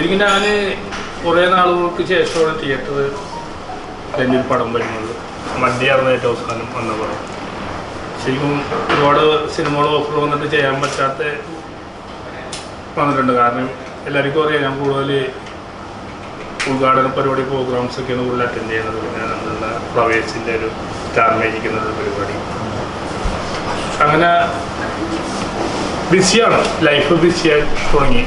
ശരിക്കും ഞാൻ കുറേ നാളുകൾക്ക് ശേഷമാണ് തിയേറ്റർ വലിയൊരു പടം വരുന്നത്. മദ്യാർന്ന ഏറ്റവും അവസാനം വന്ന പടം. ശരിക്കും ഒരുപാട് സിനിമകൾ ഓഫർ വന്നിട്ട് ചെയ്യാൻ പറ്റാത്ത വന്നിട്ടുണ്ട്. കാരണം എല്ലാവർക്കും അറിയാം ഞാൻ കൂടുതൽ ഉദ്ഘാടന പരിപാടി പ്രോഗ്രാംസ് ഒക്കെയാണ് കൂടുതൽ അറ്റൻഡ് ചെയ്യുന്നത്. പിന്നെ അതിനുള്ള ഫ്ലവേഴ്സിന്റെ ഒരു സ്റ്റാർ മേജിക് ഒരു പരിപാടി. അങ്ങനെ ബിസിയാണ് ലൈഫ് ബിസിയായി തുടങ്ങി.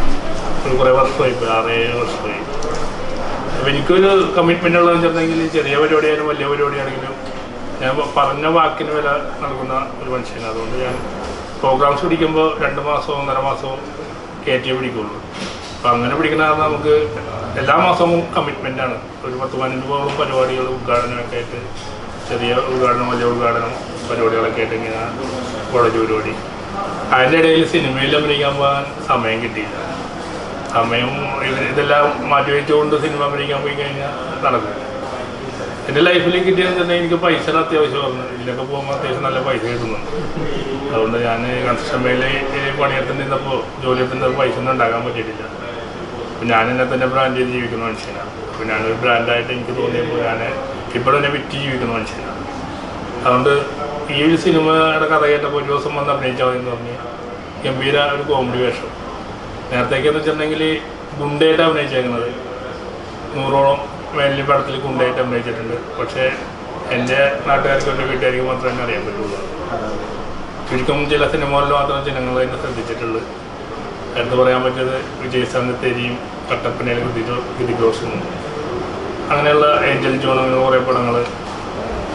ഒരു കുറേ വർഷമായി ആറേഴ് വർഷമായി. അപ്പം എനിക്കൊരു കമ്മിറ്റ്മെന്റ് ഉള്ളതെന്ന് വെച്ചിട്ടുണ്ടെങ്കിൽ ചെറിയ പരിപാടിയായാലും വലിയ പരിപാടിയാണെങ്കിലും ഞാൻ പറഞ്ഞ വാക്കിന് വില നൽകുന്ന ഒരു മനുഷ്യനാണ്. അതുകൊണ്ട് ഞാൻ പ്രോഗ്രാംസ് പിടിക്കുമ്പോൾ രണ്ട് മാസമോ ഒന്നര മാസമോ കയറ്റിയേ പിടിക്കുള്ളൂ. അപ്പം അങ്ങനെ പിടിക്കുന്ന കാരണം നമുക്ക് എല്ലാ മാസവും കമ്മിറ്റ്മെന്റാണ് ഒരു പത്ത് പതിനഞ്ചോളം പരിപാടികൾ ഉദ്ഘാടനമൊക്കെ ആയിട്ട് ചെറിയ ഉദ്ഘാടനം വലിയ ഉദ്ഘാടനം പരിപാടികളൊക്കെ ആയിട്ട് ഇങ്ങനെ കോളേജ് പരിപാടി. അതിന്റെ ഇടയിൽ സിനിമയിൽ അഭിനയിക്കാൻ പോകാൻ സമയം കിട്ടിയില്ല. സമയം ഇത് ഇതെല്ലാം മാറ്റി വെച്ചുകൊണ്ട് സിനിമ അഭിനയിക്കാൻ പോയി കഴിഞ്ഞാൽ നടക്കും. എന്റെ ലൈഫിൽ കിട്ടിയെന്ന് തന്നെ എനിക്ക് പൈസ അത്യാവശ്യമായിരുന്നു ഇതിലൊക്കെ പോകുമ്പോൾ അത്യാവശ്യം നല്ല പൈസ കിട്ടുന്നുണ്ട്. അതുകൊണ്ട് ഞാൻ കൺസ്ട്രക്ഷൻ മേലെ പണിയെടുത്ത് നിന്നപ്പോൾ ജോലി എടുത്തുന്നത് പൈസ ഒന്നും ഉണ്ടാക്കാൻ പറ്റിയിട്ടില്ല. അപ്പം ഞാൻ എന്നെ തന്നെ ബ്രാൻഡ് ചെയ്ത് ജീവിക്കുന്ന മനുഷ്യനാണ്. അപ്പോൾ ഞാനൊരു ബ്രാൻഡായിട്ട് എനിക്ക് തോന്നിയപ്പോൾ ഞാൻ ഇപ്പോഴും എന്നെ വിറ്റ് ജീവിക്കുന്ന മനുഷ്യനാണ്. അതുകൊണ്ട് ഈ ഒരു സിനിമയുടെ കഥ കേട്ടപ്പോൾ ഒരു ദിവസം വന്ന് അഭിനയിച്ചാൽ മതി എന്ന് പറഞ്ഞ് ഗംഭീര ഒരു കോമഡി വേഷം. നേരത്തേക്കെന്ന് വെച്ചിട്ടുണ്ടെങ്കിൽ ഗുണ്ടയായിട്ട് അഭിനയിച്ചേക്കുന്നത് നൂറോളം വലിയ പടത്തിൽ ഗുണ്ടയായിട്ട് അഭിനയിച്ചിട്ടുണ്ട്. പക്ഷേ എന്റെ നാട്ടുകാർക്ക് എന്റെ വീട്ടുകാർക്ക് മാത്രമേ അറിയാൻ പറ്റുള്ളൂ. ചുരുക്കം ചില സിനിമകളിൽ മാത്രം ജനങ്ങൾ തന്നെ ശ്രദ്ധിച്ചിട്ടുള്ളൂ. എന്ന് പറയാൻ പറ്റിയത് വിജയ് സംഗത്തേരിയും കട്ടപ്പനയിൽ ഗിരിഘോഷും അങ്ങനെയുള്ള ഏഞ്ചൽ ജോൺ അങ്ങനെ കുറേ പടങ്ങൾ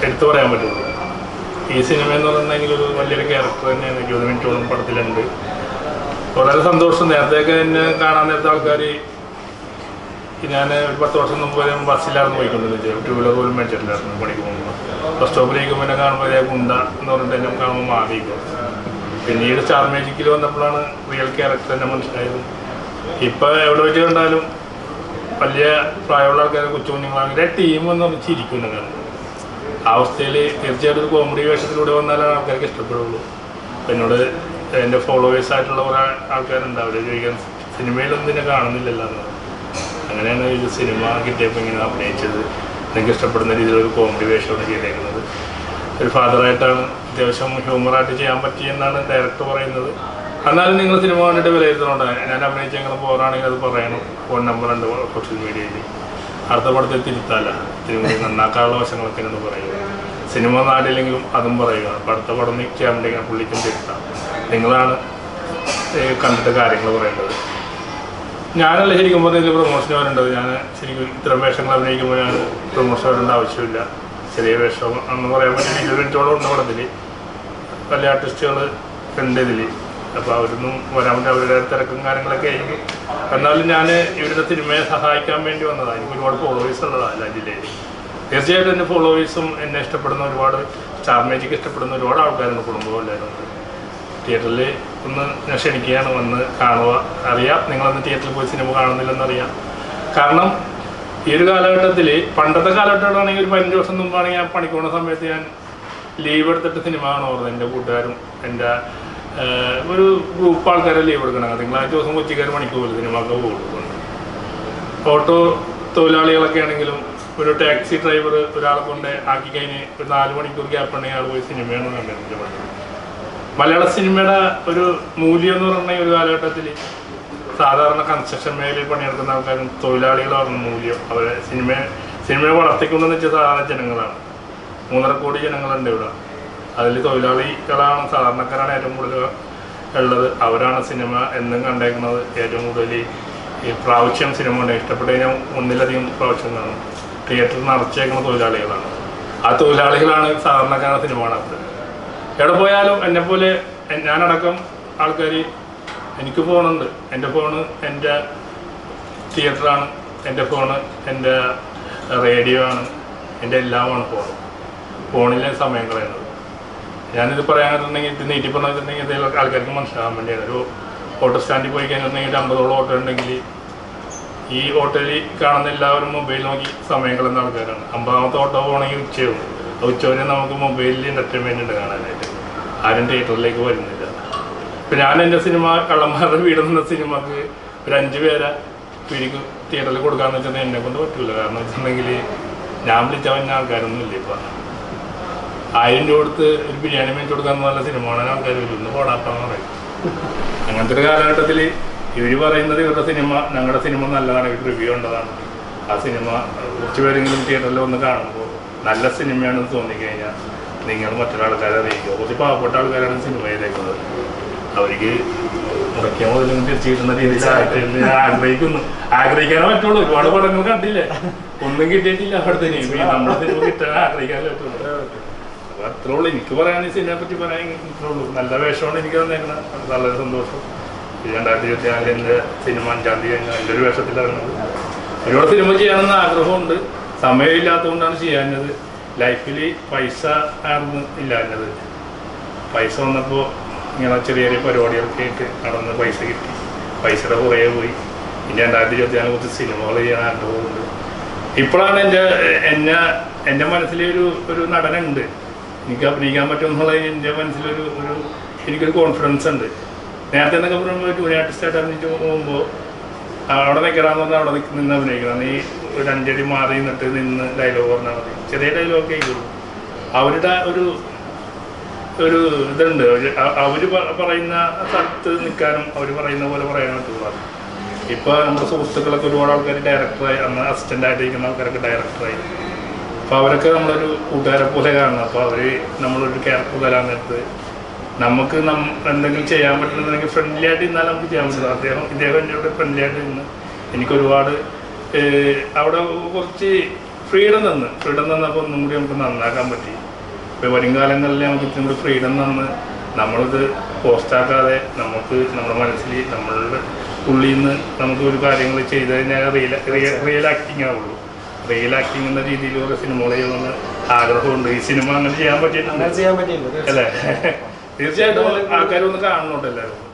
എടുത്തു പറയാൻ പറ്റുള്ളൂ. ഈ സിനിമ എന്ന് പറഞ്ഞെങ്കിൽ ഒരു വലിയൊരു ക്യാരക്ടർ തന്നെയാണ്. ഇരുപത് മിനിറ്റോളം പടത്തിലുണ്ട്. വളരെ സന്തോഷം. നേരത്തെയൊക്കെ എന്നെ കാണാൻ നേരത്തെ ആൾക്കാർ ഞാൻ ഒരു പത്ത് വർഷം മുമ്പ് വരെ ബസ്സിലായിരുന്നു പോയിക്കൊണ്ടിരുന്നത്. ടൂ വീലർ പോലും മേടിച്ചിട്ടില്ലായിരുന്നു പണിക്ക് പോകുമ്പോൾ. ബസ് സ്റ്റോപ്പിലേക്ക് പിന്നെ കാണുമ്പോൾ ഗുണ്ട എന്ന് പറഞ്ഞിട്ട് എന്നെ കാണുമ്പോൾ മാറിയിക്കും പിന്നീട് സ്റ്റാർ മ്യൂസിക്കിൽ വന്നപ്പോഴാണ് റിയൽ ക്യാരക്ടർ എന്നെ മനസ്സിലായത്. ഇപ്പം എവിടെ വെച്ച് കണ്ടാലും വലിയ പ്രായമുള്ള ആൾക്കാരെ കൊച്ചു കുഞ്ഞുങ്ങളാണെങ്കിൽ ടീം എന്ന് പറഞ്ഞ് ആ അവസ്ഥയിൽ തീർച്ചയായിട്ടും ഒരു കോമഡി വേഷത്തിലൂടെ വന്നാലാണ് ആൾക്കാർക്ക് ഇഷ്ടപ്പെടുള്ളൂ. എന്നോട് എന്റെ ഫോളോവേഴ്സ് ആയിട്ടുള്ള കുറേ ആൾക്കാരുണ്ട്. അവർ ചോദിക്കാൻ സിനിമയിലൊന്നും ഇതിനെ കാണുന്നില്ലല്ലോ? അങ്ങനെയാണ് ഈ സിനിമ കിട്ടിയപ്പോൾ ഇങ്ങനെ അഭിനയിച്ചത്. എനിക്ക് ഇഷ്ടപ്പെടുന്ന രീതിയിലൊരു കോമഡി വേഷമാണ് ചെയ്തേക്കുന്നത്. ഒരു ഫാദറായിട്ടാണ് അത്യാവശ്യം ഹ്യൂമറായിട്ട് ചെയ്യാൻ പറ്റിയെന്നാണ് ഡയറക്ടർ പറയുന്നത്. എന്നാലും നിങ്ങൾ സിനിമ കണ്ടിട്ട് വിലയിരുത്തണോണ്ട് ഞാൻ അഭിനയിച്ച അങ്ങനെ പോകാണെങ്കിൽ അത് പറയണം. ഫോൺ നമ്പർ ഉണ്ട് സോഷ്യൽ മീഡിയയിൽ അടുത്ത പടത്തിൽ തിരുത്താല തിരുമണി നന്നാക്കാനുള്ള വശങ്ങളൊക്കെ എന്നോട് പറയുക സിനിമ നാടില്ലെങ്കിലും അതും പറയുക. അടുത്ത പടം ചെയ്യാനുണ്ടെങ്കിൽ പുള്ളിക്കും തിരുത്താം. നിങ്ങളാണ് കണ്ടിട്ട് കാര്യങ്ങൾ പറയേണ്ടത്. ഞാനല്ല ശരിക്കും പറഞ്ഞാൽ ഇതിൽ പ്രൊമോഷൻ വരേണ്ടത്. ഞാൻ ശരിക്കും ഇത്തരം വേഷങ്ങൾ അഭിനയിക്കുമ്പോൾ ഞാൻ പ്രൊമോഷൻ വരേണ്ട ആവശ്യമില്ല. ചെറിയ വേഷം എന്ന് പറയാൻ പറ്റിയ ഇരുപത് മിനിറ്റോളം ഉണ്ട് പടത്തിൽ പല ആർട്ടിസ്റ്റുകൾ ഉണ്ട് ഇതിൽ അപ്പോൾ അവരൊന്നും വരാൻ പറ്റും അവരുടെ തിരക്കും കാര്യങ്ങളൊക്കെ ആയിരിക്കും. എന്നാലും ഞാൻ ഇവരുടെ സിനിമയെ സഹായിക്കാൻ വേണ്ടി വന്നതാണ് എനിക്ക് ഒരുപാട് ഫോളോവേഴ്സ് ഉള്ളതാണ് എല്ലാ ജില്ലയിൽ തീർച്ചയായിട്ടും എന്റെ ഫോളോവേഴ്സും എന്നെ ഇഷ്ടപ്പെടുന്ന ഒരുപാട് സ്റ്റാർ മേജിക്ക് ഇഷ്ടപ്പെടുന്ന ഒരുപാട് ആൾക്കാരുണ്ട് കുടുംബവും എല്ലാവരും തിയേറ്ററിൽ ഒന്ന് ഞാൻ ക്ഷണിക്കുകയാണ് വന്ന് കാണുക. അറിയാം. നിങ്ങളന്ന് തിയേറ്ററിൽ പോയി സിനിമ കാണുന്നില്ലെന്നറിയാം. കാരണം ഈ ഒരു കാലഘട്ടത്തിൽ പണ്ടത്തെ കാലഘട്ടമാണെങ്കിൽ ഒരു പതിനഞ്ച് ദിവസം മുമ്പാണെങ്കിൽ ഞാൻ പണിക്കുന്ന സമയത്ത് ഞാൻ ലീവ് എടുത്തിട്ട് സിനിമ കാണുമായിരുന്നു. എന്റെ കൂട്ടുകാരും എന്റെ ഒരു ഗ്രൂപ്പ് ആൾക്കാരെ ലീവ് എടുക്കണം. തിങ്കളാഴ്ച ദിവസം കൊച്ചിക്കാർ പണിക്ക് പോകില്ല സിനിമക്ക് പോകുള്ളൂ ഓട്ടോ തൊഴിലാളികളൊക്കെ ആണെങ്കിലും ഒരു ടാക്സി ഡ്രൈവർ ഒരാളെ കൊണ്ട് ആക്കി കഴിഞ്ഞ് ഒരു നാല് മണിക്കൂർ ഗ്യാപ്പ് ഉണ്ടെങ്കിൽ ആൾ പോയി സിനിമയാണ് കണ്ടിരുന്നത് മലയാള സിനിമയുടെ ഒരു മൂല്യം എന്ന് പറഞ്ഞ ഒരു കാലഘട്ടത്തിൽ സാധാരണ കൺസ്ട്രക്ഷൻ മേഖലയിൽ പണിയെടുക്കുന്ന ആൾക്കാരും തൊഴിലാളികളാണ് മൂല്യം. അവരെ സിനിമ സിനിമയെ വളർത്തിക്കൊണ്ടെന്ന് വെച്ചാൽ സാധാരണ ജനങ്ങളാണ്. മൂന്നര കോടി ജനങ്ങളുണ്ട് ഇവിടെ. അതിൽ തൊഴിലാളികളാണ് സാധാരണക്കാരാണ് ഏറ്റവും കൂടുതൽ ഉള്ളത്. അവരാണ് സിനിമ എന്നും കണ്ടേക്കുന്നത്. ഏറ്റവും കൂടുതൽ ഈ പ്രാവശ്യം സിനിമ ഉണ്ട് ഇഷ്ടപ്പെട്ട് കഴിഞ്ഞാൽ ഒന്നിലധികം പ്രാവശ്യം കാണും. തിയേറ്ററിൽ നിറച്ചേക്കുന്ന തൊഴിലാളികളാണ്. ആ തൊഴിലാളികളാണ് സാധാരണക്കാരുടെ സിനിമ കാണാത്തത്. എവിടെ പോയാലും എന്നെ പോലെ ഞാനടക്കം ആൾക്കാർ എനിക്ക് ഫോണുണ്ട്. എന്റെ ഫോണ് എന്റെ തിയേറ്ററാണ്. എന്റെ ഫോണ് എന്റെ റേഡിയോ ആണ് എന്റെ എല്ലാമാണ് ഫോൺ ഫോണിലെ സമയം കളയുന്നത് ഞാനിത് പറയാനുണ്ടെങ്കിൽ ഇത് നീട്ടി പറഞ്ഞിട്ടുണ്ടെങ്കിൽ ഇത് ആൾക്കാർക്ക് മനസ്സിലാകാൻ വേണ്ടിയാണ് ഒരു ഓട്ടോ സ്റ്റാൻഡിൽ പോയി കഴിഞ്ഞിട്ടുണ്ടെങ്കിൽ അമ്പതോളം ഓട്ടോ ഉണ്ടെങ്കിൽ ഈ ഓട്ടോയിൽ കാണുന്ന എല്ലാവരും മൊബൈൽ നോക്കി സമയം കളയുന്ന ആൾക്കാരാണ്. അമ്പതാമത്തെ ഓട്ടോ പോകണമെങ്കിൽ ഉച്ചയാവും. ഉച്ചവരെ നമുക്ക് മൊബൈലിൽ എന്റർടൈൻമെന്റ് ഉണ്ട് കാണാനായിട്ട്. ആരും തിയേറ്ററിലേക്ക് വരുന്നില്ല. ഇപ്പം ഞാൻ എന്റെ സിനിമ കള്ളന്മാരുടെ വീട് എന്ന സിനിമക്ക് ഒരു അഞ്ച് പേരെ പിരിക്ക് തിയേറ്ററിൽ കൊടുക്കാന്ന് വെച്ചിട്ടുണ്ടെങ്കിൽ എന്നെ കൊണ്ട് പറ്റില്ല കാരണം വെച്ചിട്ടുണ്ടെങ്കിൽ ഞാൻ വിളിച്ച വന്ന ആൾക്കാരൊന്നും ഇല്ല ഇപ്പൊ. ആയിരം രൂപ കൊടുത്ത് ഒരു ബിരിയാണി മേടിച്ചു കൊടുക്കാൻ നല്ല സിനിമ കാണാൻ ആൾക്കാർ വരും. ഇന്ന് പോടാപ്പാന്ന് പറയും. അങ്ങനത്തെ ഒരു കാലഘട്ടത്തിൽ ഇവർ പറയുന്നത് ഇവരുടെ സിനിമ ഞങ്ങളുടെ സിനിമ നല്ലതാണ് ഇവർ റിവ്യൂ ഉണ്ടതാണ് ആ സിനിമ കുറച്ച് പേരെങ്കിലും തിയേറ്ററിൽ വന്ന് കാണുമ്പോൾ നല്ല സിനിമയാണെന്ന് തോന്നിക്കഴിഞ്ഞാൽ നിങ്ങൾ മറ്റൊരാൾക്കാരെ അറിയിക്കുക. കുറച്ച് പാവപ്പെട്ട ആൾക്കാരാണ് സിനിമയിലേക്കുന്നത് അവർക്ക് മുടക്കിയ മുതലും തിരിച്ചു കിട്ടുന്ന രീതിയിൽ ആഗ്രഹിക്കുന്നു. ആഗ്രഹിക്കാനേ പറ്റുള്ളൂ. ഒരുപാട് പടങ്ങൾ കണ്ടില്ലേ? ഒന്നും കിട്ടിയിട്ടില്ല അവിടുത്തെ നമ്മുടെ സിനിമ കിട്ടാൻ ആഗ്രഹിക്കാനേ പറ്റുള്ളൂ. അപ്പൊ അത്രേ ഉള്ളൂ. എനിക്ക് പറയാൻ ഈ സിനിമയെ പറ്റി പറയാൻ ഉള്ളൂ. നല്ല വേഷമാണ് എനിക്ക് തന്നേക്കുന്നത്. നല്ലൊരു സന്തോഷം. രണ്ടായിരത്തി ഇരുപത്തി നാല് എന്റെ സിനിമ അഞ്ചാം തീയതി എന്റെ ഒരു വേഷത്തിലാണ് ഒരുപാട് സിനിമ ചെയ്യാനെന്ന് ആഗ്രഹമുണ്ട്. സമയമില്ലാത്തതുകൊണ്ടാണ് ചെയ്യാഞ്ഞത്. ലൈഫിൽ പൈസ ആയിരുന്നു ഇല്ലാഞ്ഞത്. പൈസ വന്നപ്പോൾ ഇങ്ങനെ ചെറിയ ചെറിയ പരിപാടികളൊക്കെ ആയിട്ട് നടന്ന് പൈസ കിട്ടി. പൈസയുടെ കുറേ പോയി. ഇനി രണ്ടായിരത്തി ഇരുപത്തി നാല് കുറച്ച് സിനിമകൾ ചെയ്യാൻ ആഗ്രഹമുണ്ട് ഇപ്പോഴാണ് എന്റെ എന്നെ എന്റെ മനസ്സിലൊരു ഒരു നടനുണ്ട്. എനിക്ക് അഭിനയിക്കാൻ പറ്റും എന്നുള്ളത് എന്റെ മനസ്സിലൊരു ഒരു എനിക്കൊരു കോൺഫിഡൻസ് ഉണ്ട്. നേരത്തെ എന്നൊക്കെ പറയുമ്പോൾ ജൂനിയർ ആർട്ടിസ്റ്റായിട്ട് അഭിനയിച്ച് പോകുമ്പോൾ അവിടെ നിൽക്കണമെന്ന് പറഞ്ഞാൽ അവിടെ നിന്ന് അഭിനയിക്കണം. നീ ഒരു അഞ്ചടി മാറി നിന്നിട്ട് നിന്ന് ഡയലോഗ് പറഞ്ഞാൽ മതി. ചെറിയ ഡയലോഗ് ആയിക്കോളൂ അവരുടെ ഒരു ഒരു ഇതുണ്ട്. അവർ പറയുന്ന സ്ഥലത്ത് നിൽക്കാനും അവർ പറയുന്ന പോലെ പറയാനും പറ്റുള്ളൂ ഇപ്പൊ നമ്മുടെ സുഹൃത്തുക്കളൊക്കെ ഒരുപാട് ആൾക്കാർ ഡയറക്ടറായി അന്ന് അസിസ്റ്റന്റ് ആയിട്ടിരിക്കുന്ന ആൾക്കാരൊക്കെ ഡയറക്ടറായി അപ്പൊ അവരൊക്കെ നമ്മളൊരു കൂട്ടുകാരെ പോലെ കാണണം. അപ്പൊ അവർ നമ്മളൊരു ക്യാരക്ടർ തരാൻ നേരത്ത് നമുക്ക് നം എന്തെങ്കിലും ചെയ്യാൻ പറ്റുന്നുണ്ടെങ്കിൽ ഫ്രണ്ട്ലി ആയിട്ട് ഇന്നാൽ നമുക്ക് ചെയ്യാൻ പറ്റില്ല അദ്ദേഹം ഇദ്ദേഹം എന്നോട് ഫ്രണ്ട്ലി ആയിട്ട് നിന്ന് എനിക്ക് ഒരുപാട് ഏഹ്, അവിടെ കുറച്ച് ഫ്രീഡം തന്ന്. ഫ്രീഡം തന്നപ്പോൾ ഒന്നും കൂടി നമുക്ക് നന്നാക്കാൻ പറ്റി. ഇപ്പോൾ വരും കാലങ്ങളിൽ നമുക്ക് ഇത്തിരി കൂടി ഫ്രീഡം തന്ന് നമ്മളിത് പോസ്റ്റാക്കാതെ നമുക്ക് നമ്മുടെ മനസ്സിൽ നമ്മളുടെ ഉള്ളിൽ നിന്ന് നമുക്ക് ഒരു കാര്യങ്ങൾ ചെയ്ത് കഴിഞ്ഞാൽ റിയൽ റിയൽ റിയൽ ആക്ടിങ് ആവുള്ളൂ. റിയൽ ആക്ടിങ് എന്ന രീതിയിൽ ഒരു സിനിമകൾ ചെയ്യണമെന്ന് ആഗ്രഹമുണ്ട്. ഈ സിനിമ അങ്ങനെ ചെയ്യാൻ പറ്റിയിട്ടുണ്ട്. അല്ലേ? തീർച്ചയായിട്ടും. ആൾക്കാരൊന്ന് കാണുന്നുണ്ട് എല്ലാവരും.